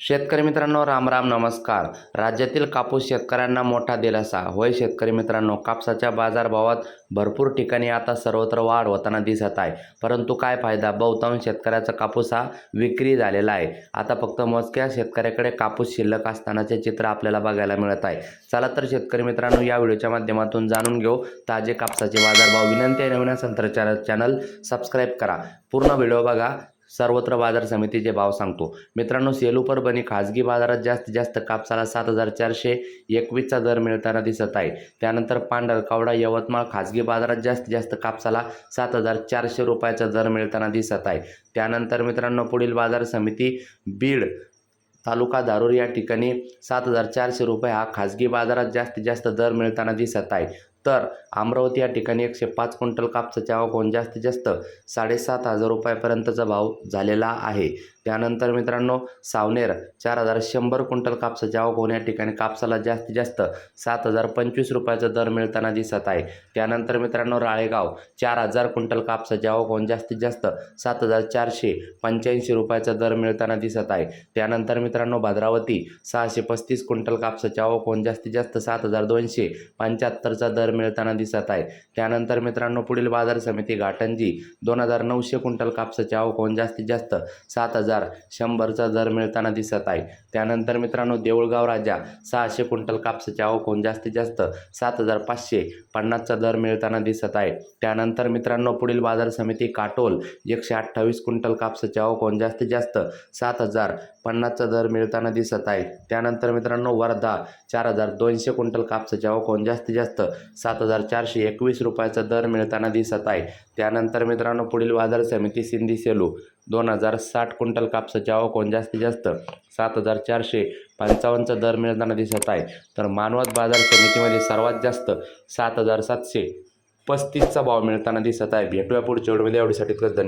शेतकरी मित्रांनो राम राम नमस्कार. राज्यातील कापूस शेतकऱ्यांना मोठा दिलासा. होय शेतकरी मित्रांनो कापसाच्या बाजारभावात भरपूर ठिकाणी आता सर्वत्र वाढ होताना दिसत आहे. परंतु काय फायदा? बहुतांश शेतकऱ्याचा कापूस हा विक्री झालेला आहे. आता फक्त मोजक्या शेतकऱ्याकडे कापूस शिल्लक असतानाचे चित्र आपल्याला बघायला मिळत आहे. चला तर शेतकरी मित्रांनो या व्हिडिओच्या माध्यमातून जाणून घेऊ. ताजे कापसाचे बाजारभाव विनंती आहे. नवीन असेल चॅनल सबस्क्राईब करा. पूर्ण व्हिडिओ बघा. सर्वत्र बाजार समितीचे भाव सांगतो. मित्रांनो सेलू परभणी खाजगी बाजारात जास्तीत जास्त कापसाला सात हजार चारशे एकवीसचा दर मिळताना दिसत आहे. त्यानंतर पांढरकावडा यवतमाळ खाजगी बाजारात जास्तीत जास्त कापसाला सात हजार चारशे रुपयाचा दर मिळताना दिसत आहे. त्यानंतर मित्रांनो पुढील बाजार समिती बीड तालुका दारूर या ठिकाणी सात हजार चारशे रुपये हा खाजगी बाजारात जास्तीत जास्त दर मिळताना दिसत आहे. तर अमरावती या ठिकाणी एकशे पाच क्विंटल कापसाची आवक जास्तीत जास्त साडेसात हजार रुपयापर्यंतचा भाव झालेला आहे. त्यानंतर मित्रांनो सावनेर चार हजार शंभर क्विंटल कापसाची आवक होऊन या ठिकाणी कापसाला जास्तीत जास्त सात हजार पंचवीस रुपयाचा दर मिळताना दिसत आहे. त्यानंतर मित्रांनो राळेगाव चार हजार क्विंटल कापसाची आवक होऊन जास्तीत जास्त सात हजार चारशे पंच्याऐंशी रुपयाचा दर मिळताना दिसत आहे. त्यानंतर मित्रांनो भद्रावती सहाशे पस्तीस क्विंटल कापसाची आवक होऊन जास्तीत जास्त सात हजार दोनशे पंच्याहत्तरचा दर मिळताना दिसत आहे. त्यानंतर मित्रांनो पुढील बाजार समिती घाटंजी दोन हजार नऊशे क्विंटल कापसाची आवक जास्तीत जास्त सात हजार शंभरचा दर मिळताना दिसत आहे. त्यानंतर मित्रांनो देऊळगाव राजा सहाशे क्विंटल कापसाची आवक जास्तीत जास्त सात हजार पाचशे पन्नासचा दर मिळताना दिसत आहे. त्यानंतर मित्रांनो पुढील बाजार समिती काटोल एकशे अठ्ठावीस क्विंटल कापसाची आवक जास्तीत जास्त सात हजार पन्नासचा दर मिळताना दिसत आहे. त्यानंतर मित्रांनो वर्धा चार हजार दोनशे क्विंटल कापसाची आवक जास्तीत जास्त सात हजार चारशे एकवीस रुपयाचा दर मिळताना दिसत आहे. त्यानंतर मित्रांनो पुढील बाजार समिती सिंधी सेलू. दोन हजार साठ क्विंटल कापसाचे आवक जास्तीत जास्त सात हजार चारशे पंचावन्नचा दर मिळताना दिसत आहे. तर मानवत बाजार समितीमध्ये सर्वात जास्त सात हजार सातशे पस्तीसचा भाव मिळताना दिसत आहे. भेटूया पुढच्या व्हिडिओमध्ये. एवढीसाठी धन्यवाद.